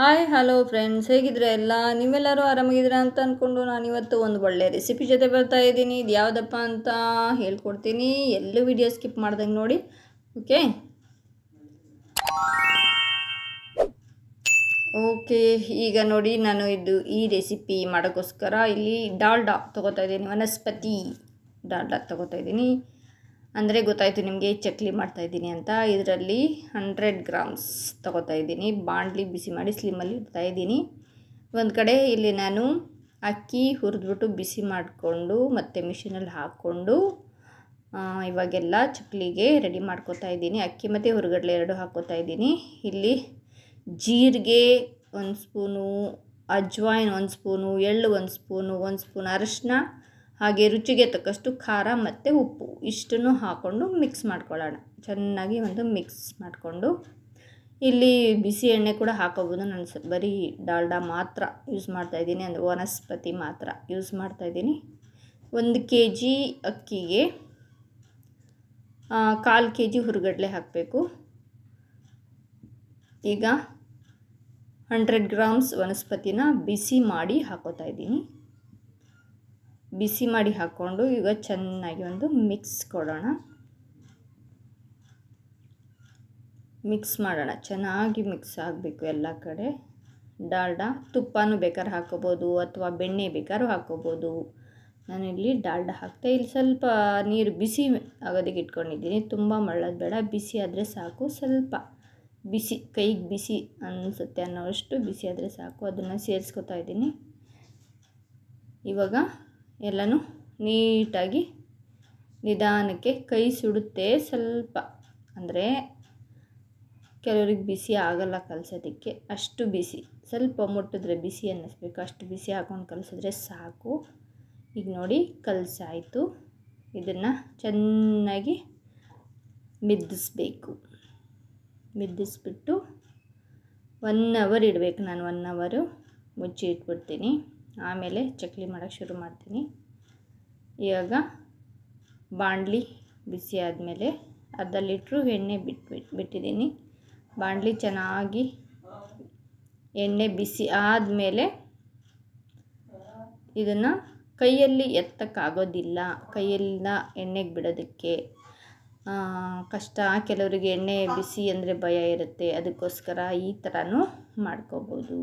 Hi hello friends ಹೇಗಿದ್ರೆ ಎಲ್ಲ? ನೀವೆಲ್ಲರೂ ಆರಾಮಾಗಿದ್ದೀರಾ ಅಂತ ಅಂದ್ಕೊಂಡು ನಾನಿವತ್ತು ಒಂದು ಒಳ್ಳೆ ರೆಸಿಪಿ ಜೊತೆ ಬರ್ತಾ ಇದ್ದೀನಿ. ಇದು ಯಾವುದಪ್ಪ ಅಂತ ಹೇಳ್ಕೊಡ್ತೀನಿ. ಎಲ್ಲೂ ವಿಡಿಯೋ ಸ್ಕಿಪ್ ಮಾಡ್ದಂಗೆ ನೋಡಿ. ಓಕೆ ಓಕೆ ಈಗ ನೋಡಿ ನಾನು ಇದು ಈ ರೆಸಿಪಿ ಮಾಡೋಕ್ಕೋಸ್ಕರ ಇಲ್ಲಿ ಡಾಲ್ಡಾ ತೊಗೋತಾ ಇದ್ದೀನಿ. ವನಸ್ಪತಿ ಡಾಲ್ಡಾ ತೊಗೋತಾ ಇದ್ದೀನಿ. ಅಂದರೆ ಗೊತ್ತಾಯಿತು ನಿಮಗೆ ಚಕ್ಲಿ ಮಾಡ್ತಾಯಿದ್ದೀನಿ ಅಂತ. ಇದರಲ್ಲಿ ಹಂಡ್ರೆಡ್ ಗ್ರಾಮ್ಸ್ ತಗೋತಾ ಇದ್ದೀನಿ. ಬಾಣಲಿ ಬಿಸಿ ಮಾಡಿ ಸ್ಲಿಮ್ಮಲ್ಲಿ ಇಡ್ತಾ ಇದ್ದೀನಿ. ಒಂದು ಕಡೆ ಇಲ್ಲಿ ನಾನು ಅಕ್ಕಿ ಹುರಿದ್ಬಿಟ್ಟು ಬಿಸಿ ಮಾಡಿಕೊಂಡು ಮತ್ತು ಮಿಷಿನಲ್ಲಿ ಹಾಕ್ಕೊಂಡು ಇವಾಗೆಲ್ಲ ಚಕ್ಲಿಗೆ ರೆಡಿ ಮಾಡ್ಕೋತಾ ಇದ್ದೀನಿ. ಅಕ್ಕಿ ಮತ್ತು ಹುರುಗಡಲೆ ಎರಡು ಹಾಕ್ಕೋತಾ ಇದ್ದೀನಿ. ಇಲ್ಲಿ ಜೀರಿಗೆ ಒಂದು ಸ್ಪೂನು, ಅಜ್ವಾಯಿನ್ ಒಂದು ಸ್ಪೂನು, ಎಳ್ಳು ಒಂದು ಸ್ಪೂನು, ಒಂದು ಸ್ಪೂನ್ ಅರಶಿನ ಹಾಗೆ ರುಚಿಗೆ ತಕ್ಕಷ್ಟು ಖಾರ ಮತ್ತು ಉಪ್ಪು ಇಷ್ಟನ್ನು ಹಾಕ್ಕೊಂಡು ಮಿಕ್ಸ್ ಮಾಡ್ಕೊಳ್ಳೋಣ. ಚೆನ್ನಾಗಿ ಒಂದು ಮಿಕ್ಸ್ ಮಾಡಿಕೊಂಡು. ಇಲ್ಲಿ ಬಿಸಿ ಎಣ್ಣೆ ಕೂಡ ಹಾಕೋಬೋದು. ನಾನು ಸ ಬರೀ ಡಾಲ್ಡಾ ಮಾತ್ರ ಯೂಸ್ ಮಾಡ್ತಾಯಿದ್ದೀನಿ ಅಂದರೆ ವನಸ್ಪತಿ ಮಾತ್ರ ಯೂಸ್ ಮಾಡ್ತಾಯಿದ್ದೀನಿ ಒಂದು ಕೆ ಜಿ ಅಕ್ಕಿಗೆ ಕಾಲು ಕೆ ಜಿ ಹುರುಗಡಲೆ ಹಾಕಬೇಕು. ಈಗ ಹಂಡ್ರೆಡ್ ಗ್ರಾಮ್ಸ್ ವನಸ್ಪತಿನ ಬಿಸಿ ಮಾಡಿ ಹಾಕೋತಾ ಇದ್ದೀನಿ. ಬಿಸಿ ಮಾಡಿ ಹಾಕ್ಕೊಂಡು ಈಗ ಚೆನ್ನಾಗಿ ಒಂದು ಮಿಕ್ಸ್ ಕೊಡೋಣ. ಮಿಕ್ಸ್ ಮಾಡೋಣ. ಚೆನ್ನಾಗಿ ಮಿಕ್ಸ್ ಆಗಬೇಕು ಎಲ್ಲ ಕಡೆ. ಡಾಲ್ಡ ತುಪ್ಪನೂ ಬೇಕಾದ್ರೆ ಹಾಕೋಬೋದು ಅಥವಾ ಬೆಣ್ಣೆ ಬೇಕಾದ್ರೂ ಹಾಕೋಬೋದು ನಾನಿಲ್ಲಿ ಡಾಲ್ಡ ಹಾಕ್ತೆ ಇಲ್ಲಿ ಸ್ವಲ್ಪ ನೀರು ಬಿಸಿ ಆಗೋದಕ್ಕೆ ಇಟ್ಕೊಂಡಿದ್ದೀನಿ. ತುಂಬ ಮಳ್ಳೋದು ಬೇಡ. ಬಿಸಿ ಆದರೆ ಸಾಕು. ಸ್ವಲ್ಪ ಬಿಸಿ, ಕೈಗೆ ಬಿಸಿ ಅನಿಸುತ್ತೆ ಅನ್ನೋಷ್ಟು ಬಿಸಿ ಆದರೆ ಸಾಕು. ಅದನ್ನು ಸೇರಿಸ್ಕೊತಾ ಇದ್ದೀನಿ. ಇವಾಗ ಎಲ್ಲನೂ ನೀಟಾಗಿ ನಿಧಾನಕ್ಕೆ ಕೈ ಸುಡುತ್ತೆ ಸ್ವಲ್ಪ. ಅಂದರೆ ಕೆಲವ್ರಿಗೆ ಬಿಸಿ ಆಗಲ್ಲ ಕಲಸೋದಕ್ಕೆ. ಅಷ್ಟು ಬಿಸಿ. ಸ್ವಲ್ಪ ಮುಟ್ಟಿದ್ರೆ ಬಿಸಿ ಅನ್ನಿಸ್ಬೇಕು. ಅಷ್ಟು ಬಿಸಿ ಹಾಕೊಂಡು ಕಲಸಿದ್ರೆ ಸಾಕು. ಈಗ ನೋಡಿ ಕಲಸಾಯಿತು. ಇದನ್ನು ಚೆನ್ನಾಗಿ ಮಿದ್ದಿಸ್ಬೇಕು. ಮಿದ್ದಿಸ್ಬಿಟ್ಟು ಒನ್ ಅವರ್ ಇಡಬೇಕು. ನಾನು ಒನ್ ಅವರು ಮುಚ್ಚಿ ಇಟ್ಬಿಡ್ತೀನಿ ಆಮೇಲೆ ಚಕ್ಲಿ ಮಾಡೋಕ್ಕೆ ಶುರು ಮಾಡ್ತೀನಿ. ಇವಾಗ ಬಾಣಲಿ ಬಿಸಿ ಆದಮೇಲೆ ಅರ್ಧ ಲೀಟ್ರು ಎಣ್ಣೆ ಬಿಟ್ಬಿಟ್ಟು ಬಿಟ್ಟಿದ್ದೀನಿ. ಬಾಣಲಿ ಚೆನ್ನಾಗಿ ಎಣ್ಣೆ ಬಿಸಿ ಆದಮೇಲೆ ಇದನ್ನು ಕೈಯಲ್ಲಿ ಎತ್ತಕ್ಕಾಗೋದಿಲ್ಲ. ಕೈಯಲ್ಲಿನ ಎಣ್ಣೆಗೆ ಬಿಡೋದಕ್ಕೆ ಕಷ್ಟ. ಕೆಲವರಿಗೆ ಎಣ್ಣೆ ಬಿಸಿ ಅಂದರೆ ಭಯ ಇರುತ್ತೆ. ಅದಕ್ಕೋಸ್ಕರ ಈ ಥರನೂ ಮಾಡ್ಕೋಬೋದು.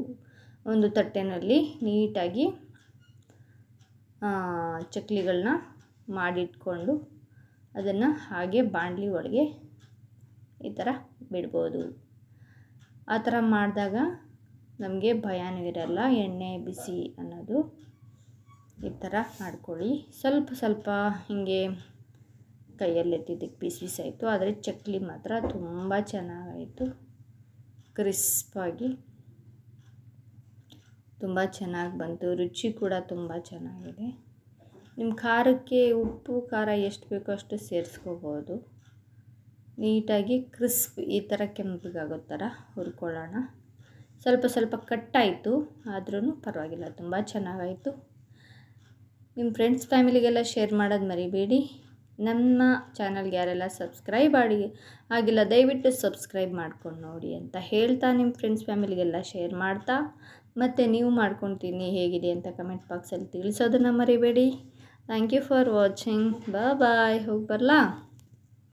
ಒಂದು ತಟ್ಟೆನಲ್ಲಿ ನೀಟಾಗಿ ಚಕ್ಲಿಗಳನ್ನ ಮಾಡಿಟ್ಕೊಂಡು ಅದನ್ನು ಹಾಗೆ ಬಾಣಲಿ ಒಳಗೆ ಈ ಥರ ಬಿಡ್ಬೋದು. ಆ ಥರ ಮಾಡಿದಾಗ ನಮಗೆ ಭಯನೂ ಇರಲ್ಲ, ಎಣ್ಣೆ, ಬಿಸಿ ಅನ್ನೋದು ಈ ಥರ ಮಾಡ್ಕೊಳ್ಳಿ. ಸ್ವಲ್ಪ ಸ್ವಲ್ಪ ಹೀಗೆ ಕೈಯಲ್ಲೆತ್ತಿದ್ದಕ್ಕೆ ಬಿಸಿ ಬಿಸಿ ಆಯಿತು, ಆದರೆ ಚಕ್ಲಿ ಮಾತ್ರ ತುಂಬ ಚೆನ್ನಾಗಾಯಿತು. ಕ್ರಿಸ್ಪಾಗಿ ತುಂಬ ಚೆನ್ನಾಗಿ ಬಂತು. ರುಚಿ ಕೂಡ ತುಂಬ ಚೆನ್ನಾಗಿದೆ. ನಿಮ್ಮ ಖಾರಕ್ಕೆ ಉಪ್ಪು, ಖಾರ ಎಷ್ಟು ಬೇಕೋ ಅಷ್ಟು ಸೇರಿಸ್ಕೋಬೋದು. ನೀಟಾಗಿ ಕ್ರಿಸ್ಪ್ ಈ ಥರ ಕೆಂಪಗಾಗೋ ಥರ ಹುರ್ಕೊಳ್ಳೋಣ. ಸ್ವಲ್ಪ ಸ್ವಲ್ಪ ಕಟ್ಟಾಯಿತು ಆದ್ರೂ ಪರವಾಗಿಲ್ಲ, ತುಂಬ ಚೆನ್ನಾಗಾಯಿತು. ನಿಮ್ಮ ಫ್ರೆಂಡ್ಸ್ ಫ್ಯಾಮಿಲಿಗೆಲ್ಲ ಶೇರ್ ಮಾಡೋದು ಮರಿಬೇಡಿ. ನಮ್ಮ ಚಾನಲ್ಗೆ ಯಾರೆಲ್ಲ ಸಬ್ಸ್ಕ್ರೈಬ್ ಮಾಡಿ, ಆಗಿಲ್ಲ ದಯವಿಟ್ಟು ಸಬ್ಸ್ಕ್ರೈಬ್ ಮಾಡ್ಕೊಂಡು ನೋಡಿ ಅಂತ ಹೇಳ್ತಾ ನಿಮ್ಮ ಫ್ರೆಂಡ್ಸ್ ಫ್ಯಾಮಿಲಿಗೆಲ್ಲ ಶೇರ್ ಮಾಡ್ತಾ. ಮತ್ತು ನೀವು ಮಾಡ್ಕೊತೀನಿ ಹೇಗಿದೆ ಅಂತ ಕಮೆಂಟ್ ಬಾಕ್ಸಲ್ಲಿ ತಿಳಿಸೋದನ್ನು ಮರಿಬೇಡಿ. ಥ್ಯಾಂಕ್ ಯು ಫಾರ್ ವಾಚಿಂಗ್ ಬಾ ಬಾಯ್ ಹೋಗಿ ಬರಲಾ?